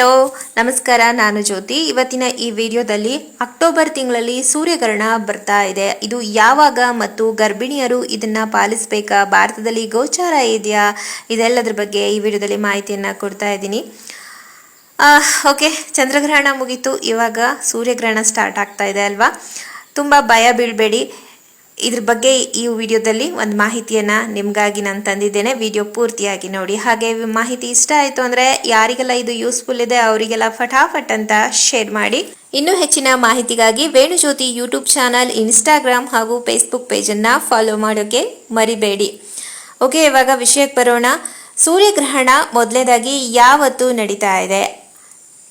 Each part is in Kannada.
ಹಲೋ ನಮಸ್ಕಾರ, ನಾನು ಜ್ಯೋತಿ. ಇವತ್ತಿನ ಈ ವಿಡಿಯೋದಲ್ಲಿ ಅಕ್ಟೋಬರ್ ತಿಂಗಳಲ್ಲಿ ಸೂರ್ಯಗ್ರಹಣ ಬರ್ತಾ ಇದೆ. ಇದು ಯಾವಾಗ ಮತ್ತು ಗರ್ಭಿಣಿಯರು ಇದನ್ನ ಪಾಲಿಸಬೇಕಾ? ಭಾರತದಲ್ಲಿ ಗೋಚಾರ ಇದೆಯಾ? ಇದೆಲ್ಲದ್ರ ಬಗ್ಗೆ ಈ ವಿಡಿಯೋದಲ್ಲಿ ಮಾಹಿತಿಯನ್ನು ಕೊಡ್ತಾ ಇದ್ದೀನಿ. ಓಕೆ, ಚಂದ್ರಗ್ರಹಣ ಮುಗೀತು. ಇವಾಗ ಸೂರ್ಯಗ್ರಹಣ ಸ್ಟಾರ್ಟ್ ಆಗ್ತಾ ಇದೆ ಅಲ್ವಾ? ತುಂಬ ಭಯ ಬೀಳಬೇಡಿ. ಇದ್ರ ಬಗ್ಗೆ ಈ ವಿಡಿಯೋದಲ್ಲಿ ಒಂದು ಮಾಹಿತಿಯನ್ನು ನಿಮಗಾಗಿ ನಾನು ತಂದಿದ್ದೇನೆ. ವಿಡಿಯೋ ಪೂರ್ತಿಯಾಗಿ ನೋಡಿ. ಹಾಗೆ ಮಾಹಿತಿ ಇಷ್ಟ ಆಯಿತು ಅಂದರೆ ಯಾರಿಗೆಲ್ಲ ಇದು ಯೂಸ್ಫುಲ್ ಇದೆ ಅವರಿಗೆಲ್ಲ ಫಟಾಫಟ್ ಅಂತ ಶೇರ್ ಮಾಡಿ. ಇನ್ನೂ ಹೆಚ್ಚಿನ ಮಾಹಿತಿಗಾಗಿ ವೇಣುಜ್ಯೋತಿ ಯೂಟ್ಯೂಬ್ ಚಾನಲ್ ಇನ್ಸ್ಟಾಗ್ರಾಮ್ ಹಾಗೂ ಫೇಸ್ಬುಕ್ ಪೇಜನ್ನು ಫಾಲೋ ಮಾಡೋಕ್ಕೆ ಮರಿಬೇಡಿ. ಓಕೆ ಇವಾಗ ವಿಷಯಕ್ಕೆ ಬರೋಣ. ಸೂರ್ಯಗ್ರಹಣ ಮೊದಲನೇದಾಗಿ ಯಾವತ್ತು ನಡೀತಾ ಇದೆ?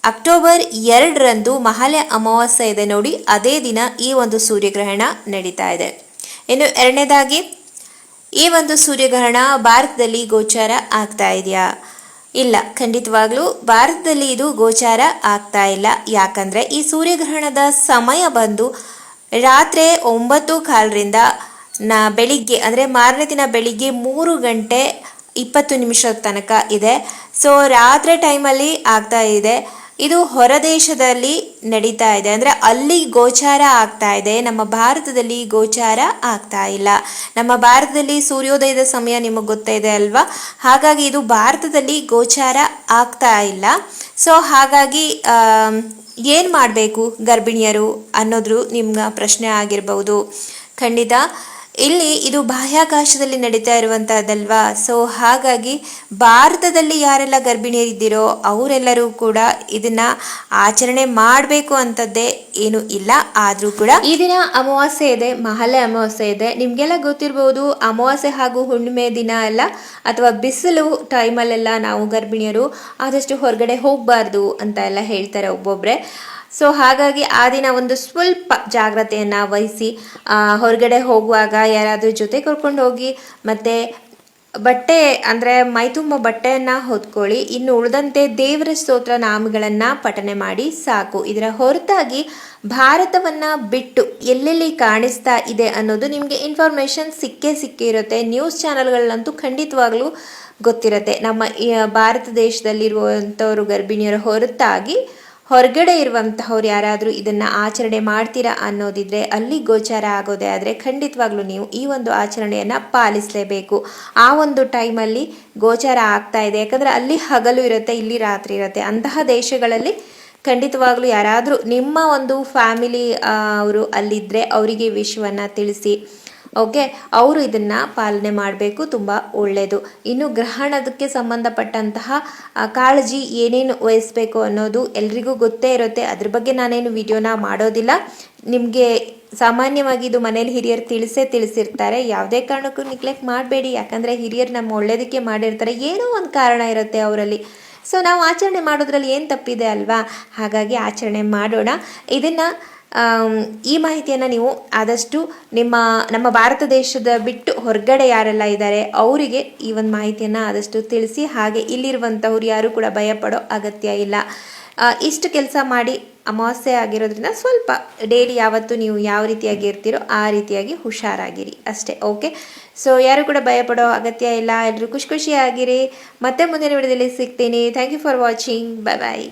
ಅಕ್ಟೋಬರ್ ಎರಡರಂದು ಮಹಾಲಯ ಅಮಾವಾಸ್ಯೆ ಇದೆ ನೋಡಿ. ಅದೇ ದಿನ ಈ ಒಂದು ಸೂರ್ಯಗ್ರಹಣ ನಡೀತಾ ಇದೆ. ಇನ್ನು ಎರಡನೇದಾಗಿ, ಈ ಒಂದು ಸೂರ್ಯಗ್ರಹಣ ಭಾರತದಲ್ಲಿ ಗೋಚಾರ ಆಗ್ತಾ ಇದೆಯಾ? ಇಲ್ಲ, ಖಂಡಿತವಾಗ್ಲೂ ಭಾರತದಲ್ಲಿ ಇದು ಗೋಚಾರ ಆಗ್ತಾ ಇಲ್ಲ. ಯಾಕಂದ್ರೆ ಈ ಸೂರ್ಯಗ್ರಹಣದ ಸಮಯ ಬಂದು ರಾತ್ರಿ ಒಂಬತ್ತು ಕಾಲರಿಂದ ನ ಬೆಳಿಗ್ಗೆ, ಅಂದರೆ ಮಾರನೇ ದಿನ ಬೆಳಿಗ್ಗೆ ಮೂರು ಗಂಟೆ ಇಪ್ಪತ್ತು ನಿಮಿಷದ ತನಕ ಇದೆ. ಸೊ ರಾತ್ರಿ ಟೈಮಲ್ಲಿ ಆಗ್ತಾ ಇದೆ. ಇದು ಹೊರದೇಶದಲ್ಲಿ ನಡೀತಾ ಇದೆ. ಅಂದರೆ ಅಲ್ಲಿ ಗೋಚಾರ ಆಗ್ತಾ ಇದೆ. ನಮ್ಮ ಭಾರತದಲ್ಲಿ ಗೋಚಾರ ಆಗ್ತಾ ಇಲ್ಲ. ನಮ್ಮ ಭಾರತದಲ್ಲಿ ಸೂರ್ಯೋದಯದ ಸಮಯ ನಿಮಗೆ ಗೊತ್ತೇ ಇದೆ ಅಲ್ವಾ? ಹಾಗಾಗಿ ಇದು ಭಾರತದಲ್ಲಿ ಗೋಚಾರ ಆಗ್ತಾ ಇಲ್ಲ. ಸೊ ಹಾಗಾಗಿ ಏನು ಮಾಡಬೇಕು ಗರ್ಭಿಣಿಯರು ಅನ್ನೋದ್ರು ನಿಮ್ಮ ಪ್ರಶ್ನೆ ಆಗಿರ್ಬೋದು. ಖಂಡಿತ. ಇಲ್ಲಿ ಇದು ಬಾಹ್ಯಾಕಾಶದಲ್ಲಿ ನಡೀತಾ ಇರುವಂತಹದ್ದಲ್ವಾ ಸೊ ಹಾಗಾಗಿ ಭಾರತದಲ್ಲಿ ಯಾರೆಲ್ಲ ಗರ್ಭಿಣಿಯರಿದ್ದೀರೋ ಅವರೆಲ್ಲರೂ ಕೂಡ ಇದನ್ನ ಆಚರಣೆ ಮಾಡಬೇಕು ಅಂತದ್ದೇ ಏನು ಇಲ್ಲ. ಆದರೂ ಕೂಡ ಈ ದಿನ ಅಮಾವಾಸ್ಯೆ ಇದೆ ಮಹಾಲಯ ಅಮಾವಾಸ್ಯೆ ಇದೆ. ನಿಮಗೆಲ್ಲ ಗೊತ್ತಿರಬಹುದು ಅಮಾವಾಸ್ಯೆ ಹಾಗೂ ಹುಣ್ಣಿಮೆ ದಿನ ಎಲ್ಲ ಅಥವಾ ಬಿಸಿಲು ಟೈಮಲ್ಲೆಲ್ಲ ನಾವು ಗರ್ಭಿಣಿಯರು ಆದಷ್ಟು ಹೊರಗಡೆ ಹೋಗಬಾರ್ದು ಅಂತ ಎಲ್ಲ ಹೇಳ್ತಾರೆ ಒಬ್ಬೊಬ್ಬರೇ ಸೊ ಹಾಗಾಗಿ ಆ ದಿನ ಒಂದು ಸ್ವಲ್ಪ ಜಾಗ್ರತೆಯನ್ನು ವಹಿಸಿ ಹೊರಗಡೆ ಹೋಗುವಾಗ ಯಾರಾದರೂ ಜೊತೆ ಕರ್ಕೊಂಡು ಹೋಗಿ, ಮತ್ತು ಬಟ್ಟೆ, ಅಂದರೆ ಮೈತುಂಬ ಬಟ್ಟೆಯನ್ನು ಹೊತ್ಕೊಳ್ಳಿ. ಇನ್ನು ಉಳಿದಂತೆ ದೇವರ ಸ್ತೋತ್ರ ನಾಮಗಳನ್ನು ಪಠನೆ ಮಾಡಿ ಸಾಕು. ಇದರ ಹೊರತಾಗಿ ಭಾರತವನ್ನು ಬಿಟ್ಟು ಎಲ್ಲೆಲ್ಲಿ ಕಾಣಿಸ್ತಾ ಇದೆ ಅನ್ನೋದು ನಿಮಗೆ ಇನ್ಫಾರ್ಮೇಷನ್ ಸಿಕ್ಕೇ ಸಿಕ್ಕಿರುತ್ತೆ ನ್ಯೂಸ್ ಚಾನಲ್ಗಳಲ್ಲಂತೂ ಖಂಡಿತವಾಗ್ಲೂ ಗೊತ್ತಿರುತ್ತೆ. ನಮ್ಮ ಭಾರತ ದೇಶದಲ್ಲಿರುವಂಥವರು ಗರ್ಭಿಣಿಯರ ಹೊರತಾಗಿ ಹೊರಗಡೆ ಇರುವಂತಹವ್ರು ಯಾರಾದರೂ ಇದನ್ನು ಆಚರಣೆ ಮಾಡ್ತೀರಾ ಅನ್ನೋದಿದ್ರೆ ಅಲ್ಲಿ ಗೋಚಾರ ಆಗೋದೇ ಆದರೆ ಖಂಡಿತವಾಗ್ಲೂ ನೀವು ಈ ಒಂದು ಆಚರಣೆಯನ್ನು ಪಾಲಿಸಲೇಬೇಕು. ಆ ಒಂದು ಟೈಮಲ್ಲಿ ಗೋಚಾರ ಆಗ್ತಾ ಇದೆ. ಯಾಕಂದರೆ ಅಲ್ಲಿ ಹಗಲು ಇರುತ್ತೆ, ಇಲ್ಲಿ ರಾತ್ರಿ ಇರುತ್ತೆ. ಅಂತಹ ದೇಶಗಳಲ್ಲಿ ಖಂಡಿತವಾಗ್ಲೂ ಯಾರಾದರೂ ನಿಮ್ಮ ಒಂದು ಫ್ಯಾಮಿಲಿ ಅವರು ಅಲ್ಲಿದ್ದರೆ ಅವರಿಗೆ ವಿಷಯವನ್ನು ತಿಳಿಸಿ ಓಕೆ ಅವರು ಇದನ್ನ ಪಾಲನೆ ಮಾಡಬೇಕು, ತುಂಬ ಒಳ್ಳೆಯದು ಇನ್ನು ಗ್ರಹಣದಕ್ಕೆ ಸಂಬಂಧಪಟ್ಟಂತಹ ಕಾಳಜಿ ಏನೇನು ವಹಿಸ್ಬೇಕು ಅನ್ನೋದು ಎಲ್ರಿಗೂ ಗೊತ್ತೇ ಇರುತ್ತೆ. ಅದ್ರ ಬಗ್ಗೆ ನಾನೇನು ವಿಡಿಯೋನ ಮಾಡೋದಿಲ್ಲ. ನಿಮಗೆ ಸಾಮಾನ್ಯವಾಗಿ ಇದು ಮನೇಲಿ ಹಿರಿಯರು ತಿಳಿಸೇ ತಿಳಿಸಿರ್ತಾರೆ. ಯಾವುದೇ ಕಾರಣಕ್ಕೂ ನಿಗ್ಲೆಕ್ಟ್ ಮಾಡಬೇಡಿ. ಯಾಕಂದರೆ ಹಿರಿಯರು ನಮ್ಮ ಒಳ್ಳೇದಕ್ಕೆ ಮಾಡಿರ್ತಾರೆ. ಏನೋ ಒಂದು ಕಾರಣ ಇರುತ್ತೆ ಅವರಲ್ಲಿ. ಸೊ ನಾವು ಆಚರಣೆ ಮಾಡೋದ್ರಲ್ಲಿ ಏನು ತಪ್ಪಿದೆ ಅಲ್ವಾ? ಹಾಗಾಗಿ ಆಚರಣೆ ಮಾಡೋಣ. ಇದನ್ನು ಈ ಮಾಹಿತಿಯನ್ನು ನೀವು ಆದಷ್ಟು ನಿಮ್ಮ, ನಮ್ಮ ಭಾರತ ದೇಶದ ಬಿಟ್ಟು ಹೊರಗಡೆ ಯಾರೆಲ್ಲ ಇದ್ದಾರೆ ಅವರಿಗೆ ಈ ಒಂದು ಮಾಹಿತಿಯನ್ನು ಆದಷ್ಟು ತಿಳಿಸಿ, ಹಾಗೆ ಇಲ್ಲಿರುವಂಥವ್ರು ಯಾರು ಕೂಡ ಭಯಪಡೋ ಅಗತ್ಯ ಇಲ್ಲ. ಇಷ್ಟು ಕೆಲಸ ಮಾಡಿ ಅಮಾವಾಸ್ಯೆ ಆಗಿರೋದ್ರಿಂದ ಸ್ವಲ್ಪ ಡೈಲಿ ಯಾವತ್ತು ನೀವು ಯಾವ ರೀತಿಯಾಗಿ ಇರ್ತೀರೋ ಆ ರೀತಿಯಾಗಿ ಹುಷಾರಾಗಿರಿ. ಅಷ್ಟೇ ಓಕೆ ಸೊ ಯಾರು ಕೂಡ ಭಯಪಡೋ ಅಗತ್ಯ ಇಲ್ಲ ಎಲ್ಲರೂ ಖುಷಿ ಖುಷಿಯಾಗಿರಿ. ಮತ್ತೆ ಮುಂದಿನ ವಿಡಿಯೋದಲ್ಲಿ ಸಿಗ್ತೀನಿ. Thank you for watching bye bye